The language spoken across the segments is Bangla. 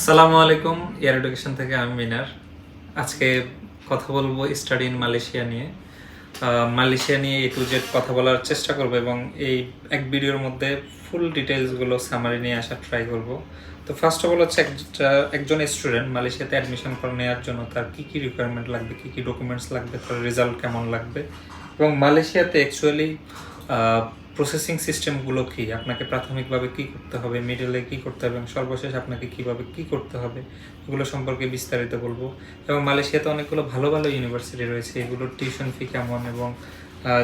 আসসালামু আলাইকুম এয়ার এডুকেশন থেকে আমি মিনার। আজকে কথা বলব স্টাডি ইন মালয়েশিয়া নিয়ে। মালয়েশিয়া নিয়ে এ টু জেড কথা বলার চেষ্টা করব এবং এই এক ভিডিওর মধ্যে ফুল ডিটেলসগুলো সামারি নিয়ে আসার ট্রাই করব। তো ফার্স্ট অফ অল হচ্ছে একজন স্টুডেন্ট মালয়েশিয়াতে অ্যাডমিশন করে নেওয়ার জন্য তার কী কী রিকোয়ারমেন্ট লাগবে, কী কী ডকুমেন্টস লাগবে, তার রেজাল্ট কেমন লাগবে। এবং মালয়েশিয়াতে অ্যাকচুয়ালি প্রসেসিং সিস্টেমগুলো কি? আপনাকে প্রাথমিকভাবে কি করতে হবে? মিডলে কি করতে হবে? এবং সর্বশেষ আপনাকে কীভাবে কি করতে হবে? এগুলো সম্পর্কে বিস্তারিত বলব। এবং মালয়েশিয়াতে অনেকগুলো ভালো ভালো ইউনিভার্সিটি রয়েছে। এগুলোর টিউশন ফি কেমন? এবং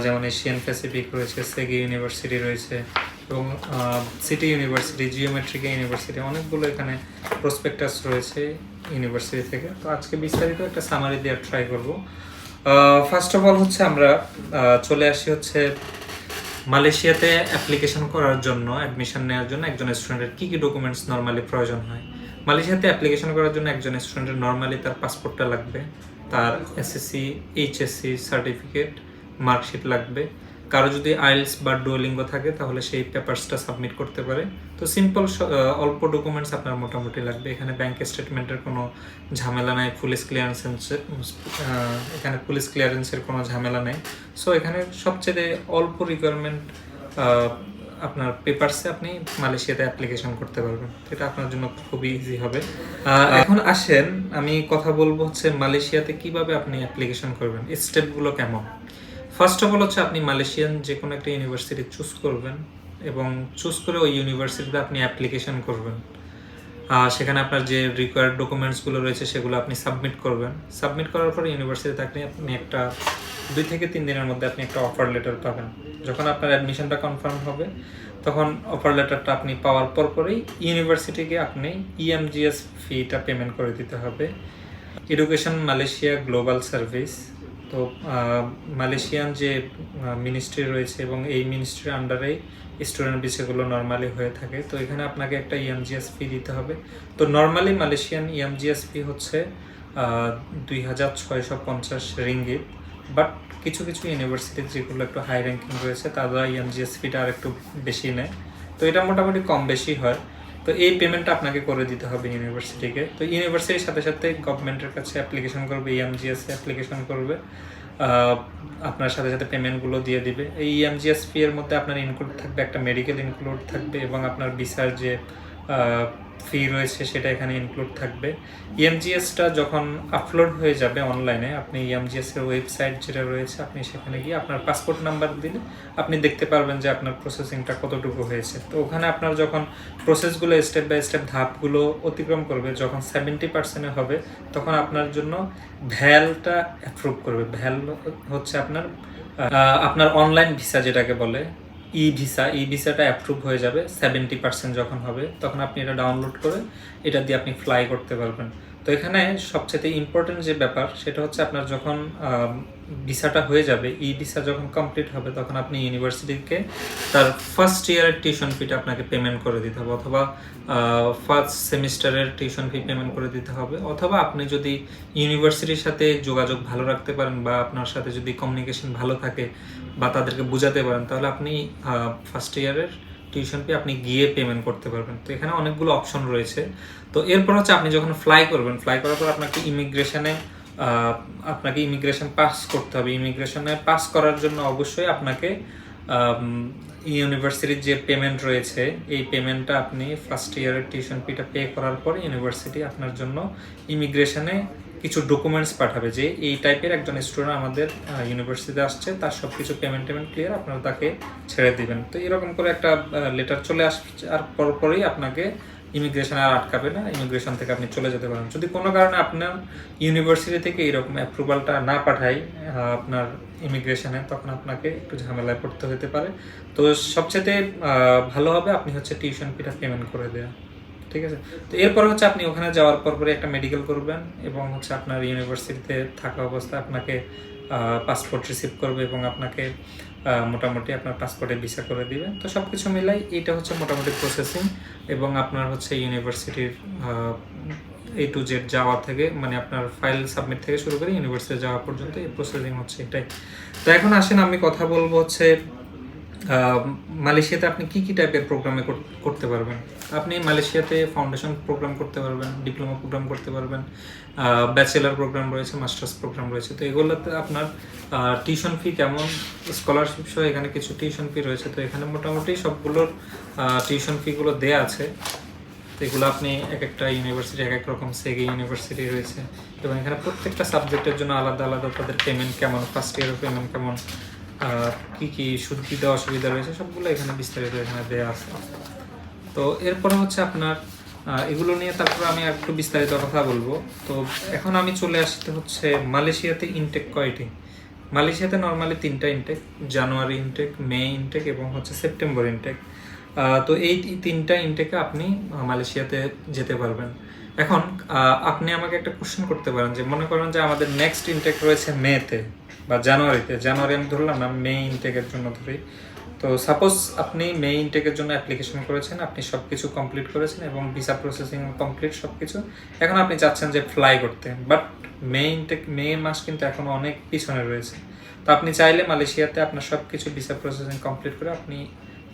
যেমন এশিয়ান প্যাসিফিক রয়েছে সেগি ইউনিভার্সিটি রয়েছে, এবং সিটি ইউনিভার্সিটি জিওমেট্রিকা ইউনিভার্সিটি অনেকগুলো এখানে প্রসপেক্টাস রয়েছে ইউনিভার্সিটি থেকে। তো আজকে বিস্তারিত একটা সামারি দেওয়ার ট্রাই করব। ফার্স্ট অফ অল হচ্ছে আমরা চলে আসি হচ্ছে মালয়েশিয়াতে অ্যাপ্লিকেশন করার জন্য অ্যাডমিশন নেওয়ার জন্য একজন স্টুডেন্টের কী কী ডকুমেন্টস নর্মালি প্রয়োজন হয়? মালয়েশিয়াতে অ্যাপ্লিকেশন করার জন্য একজন স্টুডেন্টের নর্মালি তার পাসপোর্টটা লাগবে, তার এসএসসি এইচএসসি সার্টিফিকেট মার্কশিট লাগবে কারও যদি আইলস বা ডুয়োলিঙ্গো থাকে তাহলে সেই পেপারসটা সাবমিট করতে পারে। তো সিম্পল অল্প ডকুমেন্টস আপনার মোটামুটি লাগবে। এখানে ব্যাংক স্টেটমেন্টের কোনো ঝামেলা নাই পুলিশ ক্লিয়ারেন্স এখানে পুলিশ ক্লিয়ারেন্সের কোনো ঝামেলা নেই। সো এখানে সবচেয়ে অল্প রিকোয়ারমেন্ট আপনার পেপারসে আপনি মালয়েশিয়াতে অ্যাপ্লিকেশন করতে পারবেন। এটা আপনার জন্য খুবই ইজি হবে। এখন আসেন আমি কথা বলব হচ্ছে মালয়েশিয়াতে কীভাবে আপনি অ্যাপ্লিকেশন করবেন। স্টেপগুলো কেমন? ফার্স্ট অফ অল হচ্ছে আপনি মালয়েশিয়ান যে কোনো একটা ইউনিভার্সিটি চুজ করবেন এবং চুজ করে ওই ইউনিভার্সিটিতে আপনি অ্যাপ্লিকেশন করবেন। সেখানে আপনার যে রিকোয়ার্ড ডকুমেন্টসগুলো রয়েছে সেগুলো আপনি সাবমিট করবেন। সাবমিট করার পর ইউনিভার্সিটিতে আপনি আপনি একটা দুই থেকে তিন দিনের মধ্যে আপনি একটা অফার লেটার পাবেন। যখন আপনার অ্যাডমিশনটা কনফার্ম হবে, তখন অফার লেটারটা আপনি পাওয়ার পর পরেই ইউনিভার্সিটিকে আপনি ইএমজিএস ফিটা পেমেন্ট করে দিতে হবে। এডুকেশন মালয়েশিয়া গ্লোবাল সার্ভিস তো মালয়েশিয়ান যে মিনিস্ট্রি রয়েছে এবং এই মিনিস্ট্রির আন্ডারেই স্টুডেন্ট বিষয়গুলো নর্মালি হয়ে থাকে। তো এখানে আপনাকে একটা E ইএমজিএস ফি দিতে হবে। তো normally Malaysian E EMGS fee হচ্ছে দুই হাজার ছয়শো পঞ্চাশ রিঙ্গিত। বাট কিছু কিছু ইউনিভার্সিটি যেগুলো একটু হাই র্যাঙ্কিং রয়েছে, তারা E ইএমজিএস ফিটা আর একটু বেশি নেয়। তো এটা মোটামুটি কম বেশি হয়। তো এই পেমেন্টটা আপনাকে করে দিতে হবে ইউনিভার্সিটিকে তো ইউনিভার্সিটির সাথে সাথে গভর্নমেন্টের কাছে অ্যাপ্লিকেশন করবে E ইএমজিএস অ্যাপ্লিকেশন করবে। আপনার সাথে সাথে পেমেন্টগুলো দিয়ে দিবে। এই E ইএমজিএস ফি এর মধ্যে আপনার ইনক্লুড থাকবে একটা মেডিকেল ইনক্লুড থাকবে এবং আপনার ভিসার যে ফি রয়েছে, সেটা এখানে ইনক্লুড থাকবে। ইএমজিএসটা যখন আপলোড হয়ে যাবে অনলাইনে আপনি E ইএমজিএস এর ওয়েবসাইট যেটা রয়েছে, আপনি সেখানে গিয়ে আপনার পাসপোর্ট নাম্বার দিলে আপনি দেখতে পারবেন যে আপনার প্রসেসিংটা কতটুকু হয়েছে। তো ওখানে আপনার যখন প্রসেসগুলো স্টেপ বাই স্টেপ ধাপগুলো অতিক্রম করবে, যখন সেভেন্টি পার্সেন্টে হবে, তখন আপনার জন্য ভ্যালটা অ্যাপ্রুভ করবে। ভ্যাল হচ্ছে আপনার আপনার অনলাইন ভিসা যেটাকে বলে ই ভিসা, ই ভিসাটা অ্যাপ্রুভ হয়ে যাবে সেভেন্টি পার্সেন্ট যখন হবে, তখন আপনি এটা ডাউনলোড করে, এটা দিয়ে আপনি ফ্লাই করতে পারবেন। তো এখানে সবচেয়ে ইম্পর্টেন্ট যে ব্যাপার, সেটা হচ্ছে আপনার যখন ভিসাটা হয়ে যাবে, ই ভিসা যখন কমপ্লিট হবে, তখন আপনি ইউনিভার্সিটিকে তার ফার্স্ট ইয়ারের টিউশন ফিটা আপনাকে পেমেন্ট করে দিতে হবে, অথবা ফার্স্ট সেমিস্টারের টিউশন ফি পেমেন্ট করে দিতে হবে, অথবা আপনি যদি ইউনিভার্সিটির সাথে যোগাযোগ ভালো রাখতে পারেন বা আপনার সাথে যদি কমিউনিকেশন ভালো থাকে বা তাদেরকে বোঝাতে পারেন, তাহলে আপনি ফার্স্ট ইয়ারের টিউশন ফি আপনি গিয়ে পেমেন্ট করতে পারবেন। তো এখানে অনেকগুলো অপশন রয়েছে। তো এরপর হচ্ছে আপনি যখন ফ্লাই করবেন ফ্লাই করার পর আপনাকে ইমিগ্রেশনে আপনাকে ইমিগ্রেশন পাস করতে হবে। ইমিগ্রেশনে পাস করার জন্য অবশ্যই আপনাকে ইউনিভার্সিটির যে পেমেন্ট রয়েছে, এই পেমেন্টটা আপনি ফার্স্ট ইয়ারের টিউশন ফিটা পে করার পর ইউনিভার্সিটি আপনার জন্য ইমিগ্রেশনে কিছু ডকুমেন্টস পাঠাবে যে এই টাইপের একজন স্টুডেন্ট আমাদের ইউনিভার্সিটিতে আসছে, তার সব কিছু পেমেন্ট টেমেন্ট ক্লিয়ার আপনারা তাকে ছেড়ে দিবেন। তো এরকম করে একটা লেটার চলে আসছে, আর পরপরই আপনাকে ইমিগ্রেশন আর আটকাবে না ইমিগ্রেশন থেকে আপনি চলে যেতে পারেন। যদি কোনো কারণে আপনার ইউনিভার্সিটি থেকে এরকম অ্যাপ্রুভালটা না পাঠায় আপনার ইমিগ্রেশনে তখন আপনাকে একটু ঝামেলায় পড়তে হতে পারে। তো সবচেয়ে ভালো হবে আপনি হচ্ছে টিউশন ফিটা পেমেন্ট করে দেওয়া ঠিক আছে? তো এরপর হচ্ছে আপনি ওখানে যাওয়ার পর পরে একটা মেডিকেল করবেন এবং হচ্ছে আপনার ইউনিভার্সিটিতে থাকা অবস্থায় আপনাকে পাসপোর্ট রিসিভ করবে এবং আপনাকে মোটামুটি আপনার পাসপোর্টে ভিসা করে দিবে। তো সব কিছু মিলাই এটা হচ্ছে মোটামুটি প্রসেসিং এবং আপনার হচ্ছে ইউনিভার্সিটির এ টু জেড যাওয়া থেকে মানে আপনার ফাইল সাবমিট থেকে শুরু করে ইউনিভার্সিটি যাওয়া পর্যন্ত এই প্রসেসিং হচ্ছে এটাই। তো এখন আসেন, আমি কথা বলব হচ্ছে মালয়েশিয়াতে আপনি কি কি টাইপের প্রোগ্রামে করতে পারবেন? আপনি মালয়েশিয়াতে ফাউন্ডেশন প্রোগ্রাম করতে পারবেন ডিপ্লোমা প্রোগ্রাম করতে পারবেন ব্যাচেলার প্রোগ্রাম রয়েছে মাস্টার্স প্রোগ্রাম রয়েছে। তো এগুলোতে আপনার টিউশন ফি কেমন? স্কলারশিপ সহ এখানে কিছু টিউশন ফি রয়েছে। তো এখানে মোটামুটি সবগুলোর টিউশন ফিগুলো দেয়া আছে। তো এগুলো আপনি এক একটা ইউনিভার্সিটি এক এক রকম সেগে ইউনিভার্সিটি রয়েছে। এবং এখানে প্রত্যেকটা সাবজেক্টের জন্য আলাদা আলাদা তাদের পেমেন্ট কেমন? ফার্স্ট ইয়ারের পেমেন্ট কেমন? কি কি সুবিধা অসুবিধা রয়েছে, সবগুলো এখানে বিস্তারিত এখানে দেওয়া আছে। তো এরপরে হচ্ছে আপনার এগুলো নিয়ে তারপর আমি একটু বিস্তারিত কথা বলব। তো এখন আমি চলে আসতে হচ্ছে মালয়েশিয়াতে ইনটেক কয়টি? মালয়েশিয়াতে নর্মালি তিনটা intake January intake May intake এবং হচ্ছে সেপ্টেম্বর ইনটেক তো এই তিনটা ইনটেকে আপনি মালয়েশিয়াতে যেতে পারবেন। এখন আপনি আমাকে একটা কোশ্চেন করতে পারেন যে মনে করেন যে আমাদের নেক্সট ইনটেক রয়েছে মেতে বা জানুয়ারিতে জানুয়ারি আমি ধরলাম না মে ইনটেকের জন্য ধরি। তো সাপোজ আপনি মে ইনটেকের জন্য অ্যাপ্লিকেশন করেছেন, আপনি সব কিছু কমপ্লিট করেছেন এবং ভিসা প্রসেসিং কমপ্লিট সব কিছু এখন আপনি চাচ্ছেন যে ফ্লাই করতে বাট মে ইনটেক মে মাস কিন্তু এখনও অনেক পিছনে রয়েছে। তো আপনি চাইলে মালয়েশিয়াতে আপনার সব কিছু ভিসা প্রসেসিং কমপ্লিট করে আপনি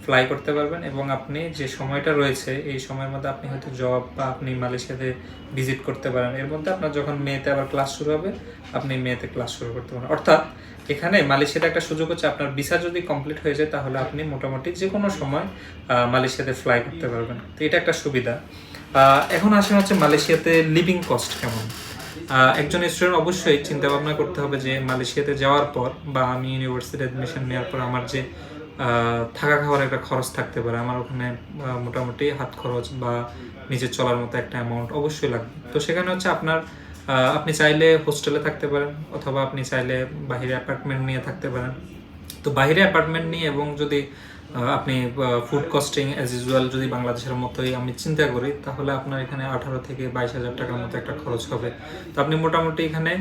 ফ্লাই করতে পারবেন এবং আপনি যে সময়টা রয়েছে, এই সময়ের মধ্যে আপনি হয়তো জব বা আপনি মালয়েশিয়াতে ভিজিট করতে পারেন। এর মধ্যে আপনার যখন মেতে আবার ক্লাস শুরু হবে, আপনি মেতে ক্লাস শুরু করতে পারেন। অর্থাৎ এখানে মালয়েশিয়াতে একটা সুযোগ হচ্ছে, আপনার ভিসা যদি কমপ্লিট হয়ে যায়, তাহলে আপনি মোটামুটি যে কোনো সময় মালয়েশিয়াতে ফ্লাই করতে পারবেন। তো এটা একটা সুবিধা। এখন আসেন হচ্ছে মালয়েশিয়াতে লিভিং কস্ট কেমন? একজন স্টুডেন্ট অবশ্যই চিন্তা ভাবনা করতে হবে যে মালয়েশিয়াতে যাওয়ার পর বা আমি ইউনিভার্সিটি অ্যাডমিশন নেওয়ার পর আমার যে থাকা খাওয়ার একটা খরচ থাকতে পারে। আমার ওখানে মোটামুটি হাত খরচ বা নিজের চলার মতো একটা অ্যামাউন্ট অবশ্যই লাগবে। তো সেখানে হচ্ছে আপনার আপনি চাইলে হোস্টেলে থাকতে পারেন অথবা আপনি চাইলে বাইরে অ্যাপার্টমেন্ট নিয়ে থাকতে পারেন। তো বাইরে অ্যাপার্টমেন্ট নিয়ে এবং যদি আপনি ফুড কস্টিং অ্যাজ ইউজুয়াল যদি বাংলাদেশের মতোই আমি চিন্তা করি, তাহলে আপনার এখানে আঠারো থেকে বাইশ হাজার টাকার মতো একটা খরচ হবে। তো আপনি মোটামুটি এখানে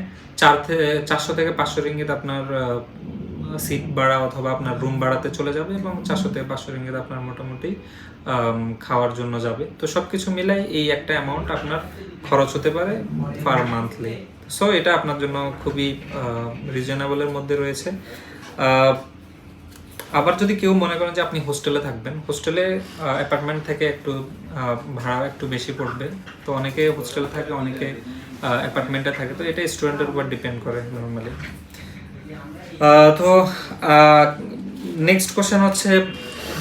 চার থেকে চারশো থেকে পাঁচশো রিঙ্গিত আপনার সিট ভাড়া অথবা আপনার রুম ভাড়াতে চলে যাবে এবং চারশো থেকে পাঁচশো রিঙ্গিত আপনার মোটামুটি খাওয়ার জন্য যাবে। তো সব কিছু মিলাই এই একটা অ্যামাউন্ট আপনার খরচ হতে পারে পার মান্থলি সো এটা আপনার জন্য খুবই রিজনেবলের মধ্যে রয়েছে। আবার যদি কেউ মনে করেন যে আপনি হোস্টেলে থাকবেন হোস্টেলে অ্যাপার্টমেন্ট থেকে একটু ভাড়া একটু বেশি পড়বে। তো অনেকে হোস্টেলে থাকে, অনেকে অ্যাপার্টমেন্টে থাকে। তো এটা স্টুডেন্টের উপর ডিপেন্ড করে নর্মালি তো নেক্সট কোশ্চেন হচ্ছে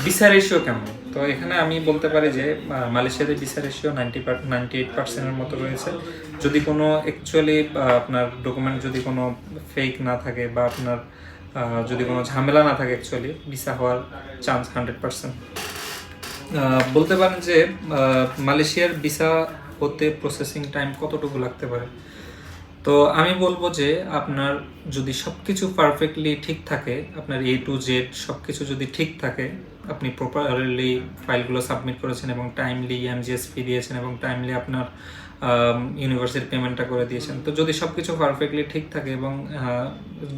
ভিসা রেশিও কেমন? তো এখানে আমি বলতে পারি যে মালয়েশিয়াতে visa ratio ninety ninety eight পার্সেন্টের মতো রয়েছে। যদি কোনো অ্যাকচুয়ালি আপনার ডকুমেন্ট যদি কোনো ফেক না থাকে বা আপনার যদি কোনো ঝামেলা না থাকে অ্যাকচুয়ালি ভিসা হওয়ার চান্স হান্ড্রেড পার্সেন্ট বলতে পারেন যে মালয়েশিয়ার ভিসা হতে প্রসেসিং টাইম কতটুকু লাগতে পারে? তো আমি বলব যে আপনার যদি সব কিছু পারফেক্টলি ঠিক থাকে, আপনার এ টু জেড সব কিছু যদি ঠিক থাকে, আপনি প্রপারলি ফাইলগুলো সাবমিট করেছেন এবং টাইমলি এমজিএস ফি দিয়েছেন এবং টাইমলি আপনার ইউনিভার্সিটি পেমেন্টটা করে দিয়েছেন। তো যদি সব কিছু পারফেক্টলি ঠিক থাকে এবং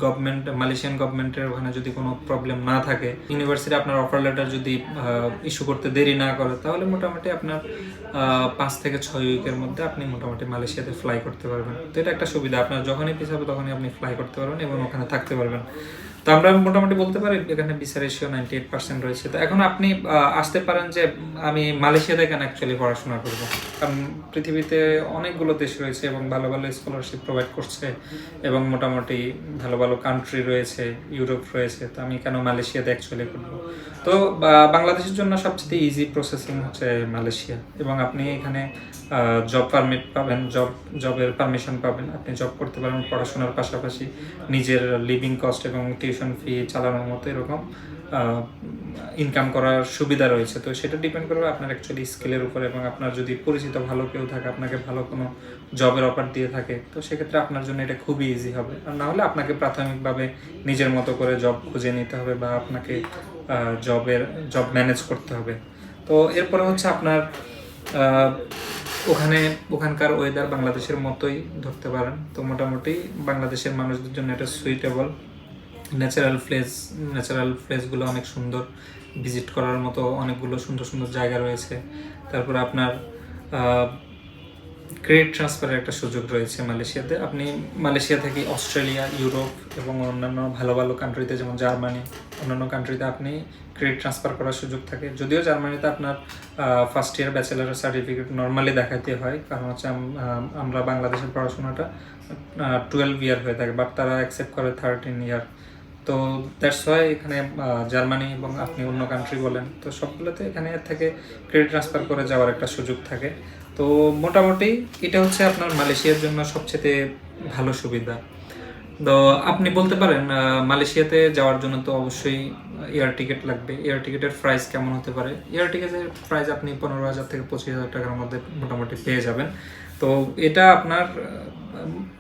গভর্নমেন্ট মালয়েশিয়ান গভর্নমেন্টের ওখানে যদি কোনো প্রবলেম না থাকে ইউনিভার্সিটি আপনার অফার লেটার যদি ইস্যু করতে দেরি না করে, তাহলে মোটামুটি আপনার পাঁচ থেকে ছয় উইকের মধ্যে আপনি মোটামুটি মালয়েশিয়াতে ফ্লাই করতে পারবেন। তো এটা একটা সুবিধা। আপনার যখনই পিস হবে তখনই আপনি ফ্লাই করতে পারবেন এবং ওখানে থাকতে পারবেন। তো আমরা মোটামুটি বলতে পারি এখানে visa ratio ninety eight percent রয়েছে। তো এখন আপনি আসতে পারেন যে আমি মালয়েশিয়াতে কেন অ্যাকচুয়ালি পড়াশোনা করব। কারণ পৃথিবীতে অনেকগুলো দেশ রয়েছে এবং ভালো ভালো স্কলারশিপ প্রোভাইড করছে এবং মোটামুটি ভালো ভালো কান্ট্রি রয়েছে ইউরোপ রয়েছে, তো আমি কেন মালয়েশিয়াতে অ্যাকচুয়ালি করব তো বাংলাদেশের জন্য সবচেয়ে ইজি প্রসেসিং হচ্ছে মালয়েশিয়া এবং আপনি এখানে জব পারমিট পাবেন জব জবের পারমিশন পাবেন, আপনি জব করতে পারবেন পড়াশোনার পাশাপাশি, নিজের লিভিং কস্ট এবং টিউশন ফি চালানোর মতো এরকম ইনকাম করার সুবিধা রয়েছে। তো সেটা ডিপেন্ড করবে আপনার অ্যাকচুয়ালি স্কিলের উপর এবং আপনার যদি পরিচিত ভালো কেউ থাকে, আপনাকে ভালো কোনো জবের অফার দিয়ে থাকে, তো সেক্ষেত্রে আপনার জন্য এটা খুবই ইজি হবে। আর না হলে আপনাকে প্রাথমিকভাবে নিজের মতো করে জব খুঁজে নিতে হবে বা আপনাকে জবের জব ম্যানেজ করতে হবে। তো এরপরে হচ্ছে আপনার ওখানে ওখানকার ওয়েদার বাংলাদেশের মতোই ধরতে পারেন। তো মোটামুটি বাংলাদেশের মানুষদের জন্য এটা সুইটেবল ন্যাচারাল প্লেস ন্যাচারাল প্লেসগুলো অনেক সুন্দর। ভিজিট করার মতো অনেকগুলো সুন্দর সুন্দর জায়গা রয়েছে। তারপর আপনার ক্রেডিট ট্রান্সফারের একটা সুযোগ রয়েছে মালয়েশিয়াতে। আপনি মালয়েশিয়া থেকে অস্ট্রেলিয়া, ইউরোপ এবং অন্যান্য ভালো ভালো কান্ট্রিতে যেমন জার্মানি, অন্যান্য কান্ট্রিতে আপনি ক্রেডিট ট্রান্সফার করার সুযোগ থাকে। যদিও জার্মানিতে আপনার ফার্স্ট ইয়ার ব্যাচেলারের সার্টিফিকেট নর্মালি দেখাতে হয়, কারণ হচ্ছে আম- আম- আমরা বাংলাদেশের পড়াশোনাটা টুয়েলভ ইয়ার হয়ে থাকে বাট তারা অ্যাকসেপ্ট করে থার্টিন ইয়ার তো দ্যাটস ওয়াই এখানে জার্মানি এবং আপনি অন্য কান্ট্রি বলেন, তো সবগুলোতে এখানে থেকে ক্রেডিট ট্রান্সফার করে যাওয়ার একটা সুযোগ থাকে। তো মোটামুটি এটা হচ্ছে আপনার মালয়েশিয়ার জন্য সবচেয়ে ভালো সুবিধা। তো আপনি বলতে পারেন মালয়েশিয়াতে যাওয়ার জন্য তো অবশ্যই এয়ার টিকিট লাগবে। এয়ার টিকিটের প্রাইস কেমন হতে পারে? এয়ার টিকিটের প্রাইস আপনি পনেরো হাজার থেকে পঁচিশ হাজার টাকার মধ্যে মোটামুটি পেয়ে যাবেন। তো এটা আপনার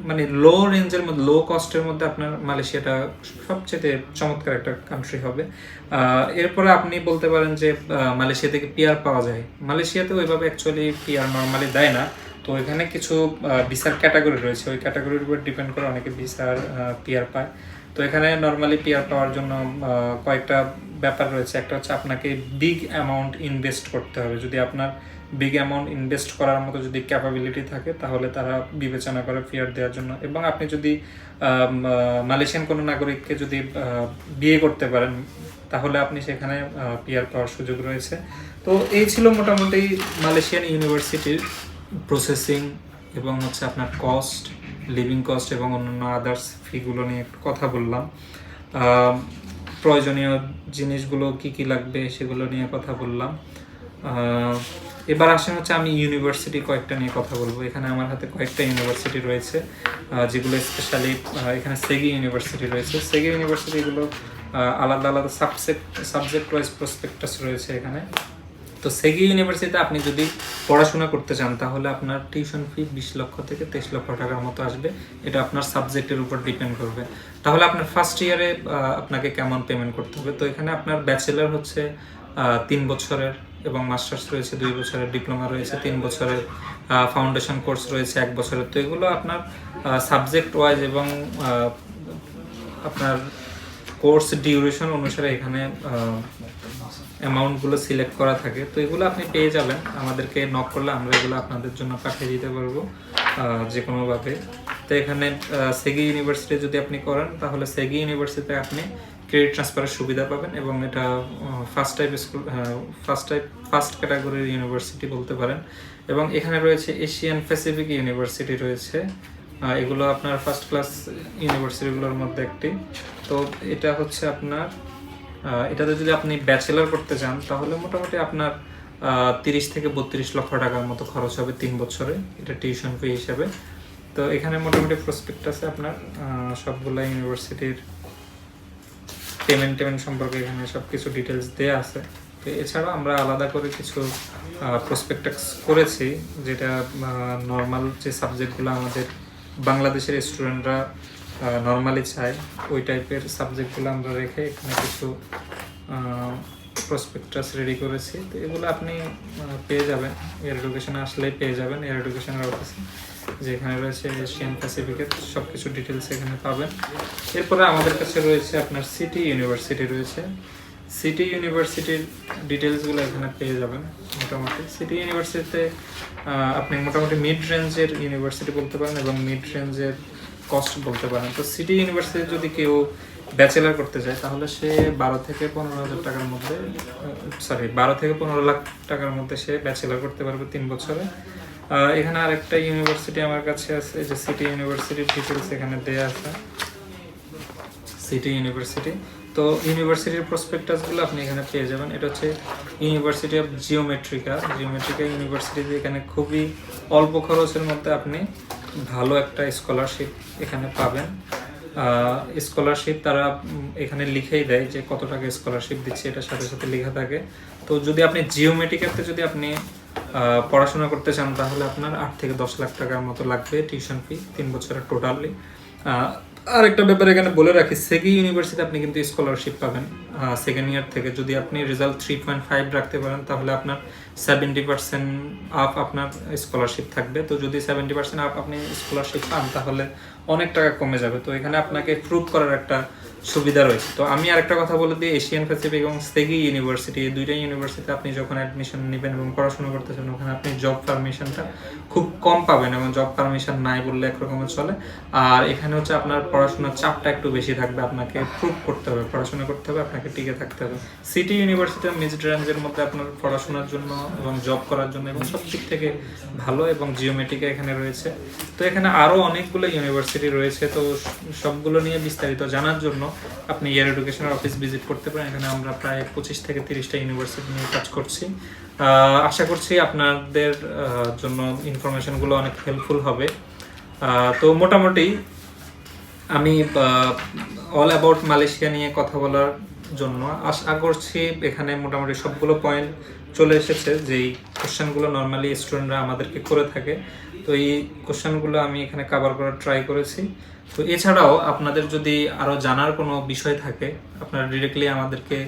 মানে লো রেঞ্জের মধ্যে লো কস্টের মধ্যে আপনার মালয়েশিয়াটা সবচেয়ে চমৎকার একটা কান্ট্রি হবে। এরপরে আপনি বলতে পারেন যে মালয়েশিয়া থেকে পিয়ার পাওয়া যায়। মালয়েশিয়াতে ওইভাবে অ্যাকচুয়ালি পিয়ার নর্মালি দেয় না। তো এখানে কিছু ভিসার ক্যাটাগরি রয়েছে। ওই ক্যাটাগরির উপর ডিপেন্ড করে অনেকে ভিসার পিয়ার পায়। তো এখানে নর্মালি পিয়ার পাওয়ার জন্য কয়েকটা ব্যাপার রয়েছে। একটা হচ্ছে আপনাকে বিগ অ্যামাউন্ট ইনভেস্ট করতে হবে। যদি আপনার বিগ অ্যামাউন্ট ইনভেস্ট করার মতো যদি ক্যাপাবিলিটি থাকে, তাহলে তারা বিবেচনা করে ফিয়ার দেওয়ার জন্য। এবং আপনি যদি মালয়েশিয়ান কোনো নাগরিককে যদি বিয়ে করতে পারেন, তাহলে আপনি সেখানে পিয়ার পাওয়ার সুযোগ রয়েছে। তো এই ছিল মোটামুটি মালয়েশিয়ান ইউনিভার্সিটির প্রসেসিং এবং হচ্ছে আপনার কস্ট লিভিং কস্ট এবং অন্যান্য আদার্স ফিগুলো নিয়ে একটু কথা বললাম। প্রয়োজনীয় জিনিসগুলো কি কি লাগবে সেগুলো নিয়ে কথা বললাম। এবার আসেন হচ্ছে আমি ইউনিভার্সিটি কয়েকটা নিয়ে কথা বলব। এখানে আমার হাতে কয়েকটা ইউনিভার্সিটি রয়েছে যেগুলো স্পেশালি এখানে সেগি ইউনিভার্সিটি রয়েছে। সেগি ইউনিভার্সিটিগুলো আলাদা আলাদা সাবজেক্ট সাবজেক্ট ওয়াইজ প্রসপেক্টাস রয়েছে এখানে। তো সেগি ইউনিভার্সিটিতে আপনি যদি পড়াশোনা করতে চান, তাহলে আপনার টিউশন ফি বিশ লক্ষ থেকে তেইশ লক্ষ টাকার মতো আসবে। এটা আপনার সাবজেক্টের উপর ডিপেন্ড করবে। তাহলে আপনার ফার্স্ট ইয়ারে আপনাকে কেমন পেমেন্ট করতে হবে? তো এখানে আপনার ব্যাচেলার হচ্ছে তিন বছরের। এবং মাস্টার্স রয়েছে, দুই বছরের ডিপ্লোমা রয়েছে, তিন বছরের ফাউন্ডেশন কোর্স রয়েছে, এক বছরের। তো এগুলো আপনার সাবজেক্ট ওয়াইজ এবং আপনার কোর্স ডিউরেশন অনুসারে এখানে অ্যামাউন্টগুলো সিলেক্ট করা থাকে। তো এগুলো আপনি পেয়ে যাবেন। আমাদেরকে নক করলে আমরা এগুলো আপনাদের জন্য পাঠিয়ে দিতে পারব যে কোনোভাবে। তো এখানে সেগি ইউনিভার্সিটি যদি আপনি করেন, তাহলে সেগি ইউনিভার্সিটিতে আপনি ক্রেডিট ট্রান্সফারের সুবিধা পাবেন এবং এটা first type school first type first ক্যাটাগরির ইউনিভার্সিটি বলতে পারেন। এবং এখানে রয়েছে এশিয়ান প্যাসিফিক ইউনিভার্সিটি রয়েছে। এগুলো আপনার ফার্স্ট ক্লাস ইউনিভার্সিটিগুলোর মধ্যে একটি। তো এটা হচ্ছে আপনার এটাতে যদি আপনি ব্যাচেলার করতে চান, তাহলে মোটামুটি আপনার তিরিশ থেকে বত্রিশ লক্ষ টাকার মতো খরচ হবে তিন বছরে এটা টিউশন ফি হিসাবে। তো এখানে মোটামুটি প্রসপেক্ট আছে আপনার সবগুলা ইউনিভার্সিটির পেমেন্ট টেমেন্ট সম্পর্কে এখানে সব কিছু ডিটেলস দেওয়া আছে। তো এছাড়াও আমরা আলাদা করে কিছু প্রসপেক্টাস করেছি, যেটা নর্মাল যে সাবজেক্টগুলো আমাদের বাংলাদেশের স্টুডেন্টরা নর্মালি চায়, ওই টাইপের সাবজেক্টগুলো আমরা রেখে এখানে কিছু প্রসপেক্টাস রেডি করেছি। তো এগুলো আপনি পেয়ে যাবেন। এয়ার এডুকেশনে আসলেই পেয়ে যাবেন এয়ার এডুকেশনের অফিসে যেখানে রয়েছে এশিয়ান প্যাসিফিকের সব কিছু ডিটেলস এখানে পাবেন। এরপরে আমাদের কাছে রয়েছে আপনার সিটি ইউনিভার্সিটি রয়েছে। সিটি ইউনিভার্সিটির ডিটেলসগুলো এখানে পেয়ে যাবেন মোটামুটি। সিটি ইউনিভার্সিটিতে আপনি মোটামুটি মিড রেঞ্জের ইউনিভার্সিটি বলতে পারেন এবং মিড রেঞ্জের কস্ট বলতে পারেন। তো সিটি ইউনিভার্সিটি যদি কেউ ব্যাচেলার করতে চায়, তাহলে সে বারো থেকে পনেরো হাজার টাকার মধ্যে সরি বারো থেকে পনেরো লাখ টাকার মধ্যে সে ব্যাচেলার করতে পারবে তিন বছরে। এখানে আরেকটা ইউনিভার্সিটি আমার কাছে আছে যে সিটি ইউনিভার্সিটির ডিটেলস এখানে দেওয়া আছে। সিটি ইউনিভার্সিটি তো ইউনিভার্সিটির প্রসপেক্টাসগুলো আপনি এখানে পেয়ে যাবেন। এটা হচ্ছে ইউনিভার্সিটি অফ জিওমেট্রিকা জিওমেট্রিকা ইউনিভার্সিটিতে এখানে খুবই অল্প খরচের মধ্যে আপনি ভালো একটা স্কলারশিপ এখানে পাবেন। স্কলারশিপ তারা এখানে লিখেই দেয় যে কত টাকা স্কলারশিপ দিচ্ছে, এটার সাথে সাথে লেখা থাকে। তো যদি আপনি জিওমেট্রিকাতে যদি আপনি পড়াশোনা করতে চান তাহলে আপনার আট থেকে দশ লাখ টাকার মতো লাগবে টিউশন ফি তিন বছরের টোটালি আরেকটা ব্যাপার এখানে বলে রাখি সেগি ইউনিভার্সিটি আপনি কিন্তু স্কলারশিপ পাবেন। সেকেন্ড ইয়ার থেকে যদি আপনি রেজাল্ট থ্রি পয়েন্ট ফাইভ রাখতে পারেন, তাহলে আপনার সেভেন্টি পার্সেন্ট আপ আপনার স্কলারশিপ থাকবে। তো যদি সেভেন্টি পার্সেন্ট আপ আপনি স্কলারশিপ পান, তাহলে অনেক টাকা কমে যাবে। তো এখানে আপনাকে প্রুভ করার একটা সুবিধা রয়েছে। তো আমি আরেকটা কথা বলে দিই এশিয়ান প্যাসিফিক এবং সেগি ইউনিভার্সিটি এই দুইটা ইউনিভার্সিটিতে আপনি যখন অ্যাডমিশন নেবেন এবং পড়াশোনা করতেছেন, ওখানে আপনি জব পারমিশনটা খুব কম পাবেন এবং জব পারমিশন নাই বললে একরকমের চলে। আর এখানে হচ্ছে আপনার পড়াশোনার চাপটা একটু বেশি থাকবে, আপনাকে প্রুভ করতে হবে, পড়াশোনা করতে হবে, আপনাকে টিকে থাকতে হবে। সিটি ইউনিভার্সিটি মিড রেঞ্জের মধ্যে আপনার পড়াশোনার জন্য এবং জব করার জন্য এবং সব দিক থেকে ভালো এবং জিওমেট্রিকা এখানে রয়েছে। তো এখানে আরও অনেকগুলো ইউনিভার্সিটি রয়েছে, তো সবগুলো নিয়ে বিস্তারিত জানার জন্য আপনি ইয়ার এডুকেশনের অফিস ভিজিট করতে পারেন। এখানে আমরা প্রায় পঁচিশ থেকে তিরিশটা ইউনিভার্সিটি নিয়ে কাজ করছি। আশা করছি আপনাদের জন্য ইনফরমেশনগুলো অনেক হেল্পফুল হবে। তো মোটামুটি আমি অল অ্যাবাউট মালয়েশিয়া নিয়ে কথা বলার জন্য আশা করছি এখানে মোটামুটি সবগুলো পয়েন্ট চলে এসেছে। যেই কোশ্চেনগুলো নর্মালি স্টুডেন্টরা আমাদেরকে করে থাকে। তো এই কোশ্চেনগুলো আমি এখানে কভার করার ট্রাই করেছি। তো এছাড়াও আপনাদের যদি আরও জানার কোনো বিষয় থাকে আপনারা ডিরেক্টলি আমাদেরকে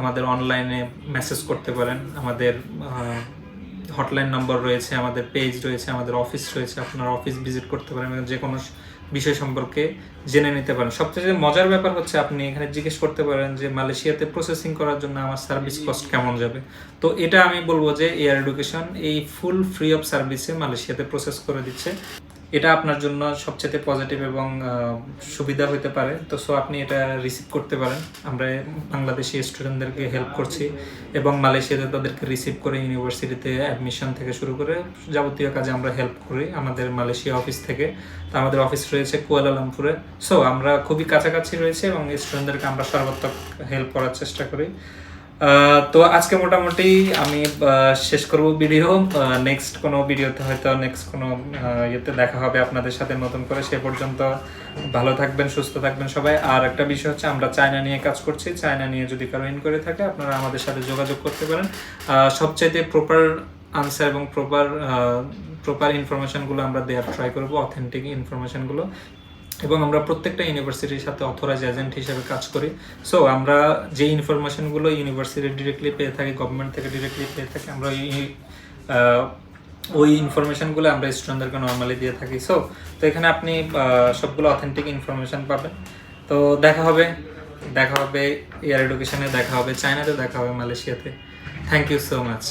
আমাদের অনলাইনে মেসেজ করতে পারেন। আমাদের হটলাইন নম্বর রয়েছে আমাদের পেজ রয়েছে আমাদের অফিস রয়েছে আপনারা অফিস ভিজিট করতে পারেন যে কোনো বিষয় সম্পর্কে জেনে নিতে পারেন। সবচেয়ে মজার ব্যাপার হচ্ছে আপনি এখানে জিজ্ঞেস করতে পারেন যে মালয়েশিয়াতে প্রসেসিং করার জন্য আমার সার্ভিস কস্ট কেমন যাবে? তো এটা আমি বলব যে এয়ার এডুকেশন এই ফুল ফ্রি অফ সার্ভিসে মালয়েশিয়াতে প্রসেস করে দিচ্ছে। এটা আপনার জন্য সবচেয়ে পজিটিভ এবং সুবিধা হতে পারে। তো সো আপনি এটা রিসিভ করতে পারেন। আমরা বাংলাদেশি স্টুডেন্টদেরকে হেল্প করছি এবং মালয়েশিয়াতে তাদেরকে রিসিভ করে ইউনিভার্সিটিতে অ্যাডমিশন থেকে শুরু করে যাবতীয় কাজে আমরা হেল্প করি আমাদের মালয়েশিয়া অফিস থেকে। তো, আমাদের অফিস রয়েছে কুয়ালালামপুরে সো আমরা খুবই কাছাকাছি রয়েছে এবং স্টুডেন্টদেরকে আমরা সর্বাত্মক হেল্প করার চেষ্টা করি। তো আজকে মোটামুটি আমি শেষ করব ভিডিও। নেক্সট কোনো ভিডিওতে হয়তো নেক্সট কোনো ইয়েতে দেখা হবে আপনাদের সাথে নতুন করে। সে পর্যন্ত ভালো থাকবেন, সুস্থ থাকবেন সবাই। আর একটা বিষয় হচ্ছে, আমরা চায়না নিয়ে কাজ করছি। চায়না নিয়ে যদি কারও ইনকোয়ারি থাকে, আপনারা আমাদের সাথে যোগাযোগ করতে পারেন। সবচাইতে প্রপার আনসার এবং প্রপার প্রপার ইনফরমেশনগুলো আমরা দেওয়ার ট্রাই করব অথেন্টিক ইনফরমেশনগুলো এবং আমরা প্রত্যেকটা ইউনিভার্সিটির সাথে অথরাইজ এজেন্ট হিসেবে কাজ করি। সো আমরা যে ইনফরমেশনগুলো ইউনিভার্সিটি ডিরেক্টলি পেয়ে থাকি গভর্নমেন্ট থেকে ডিরেক্টলি পেয়ে থাকি, আমরা ওই ইনফরমেশনগুলো আমরা স্টুডেন্টদেরকে নর্মালি দিয়ে থাকি। সো তো এখানে আপনি সবগুলো অথেন্টিক ইনফরমেশন পাবেন। তো দেখা হবে দেখা হবে এয়ার এডুকেশনে দেখা হবে চায়নাতে দেখা হবে মালয়েশিয়াতে থ্যাংক ইউ সো মাচ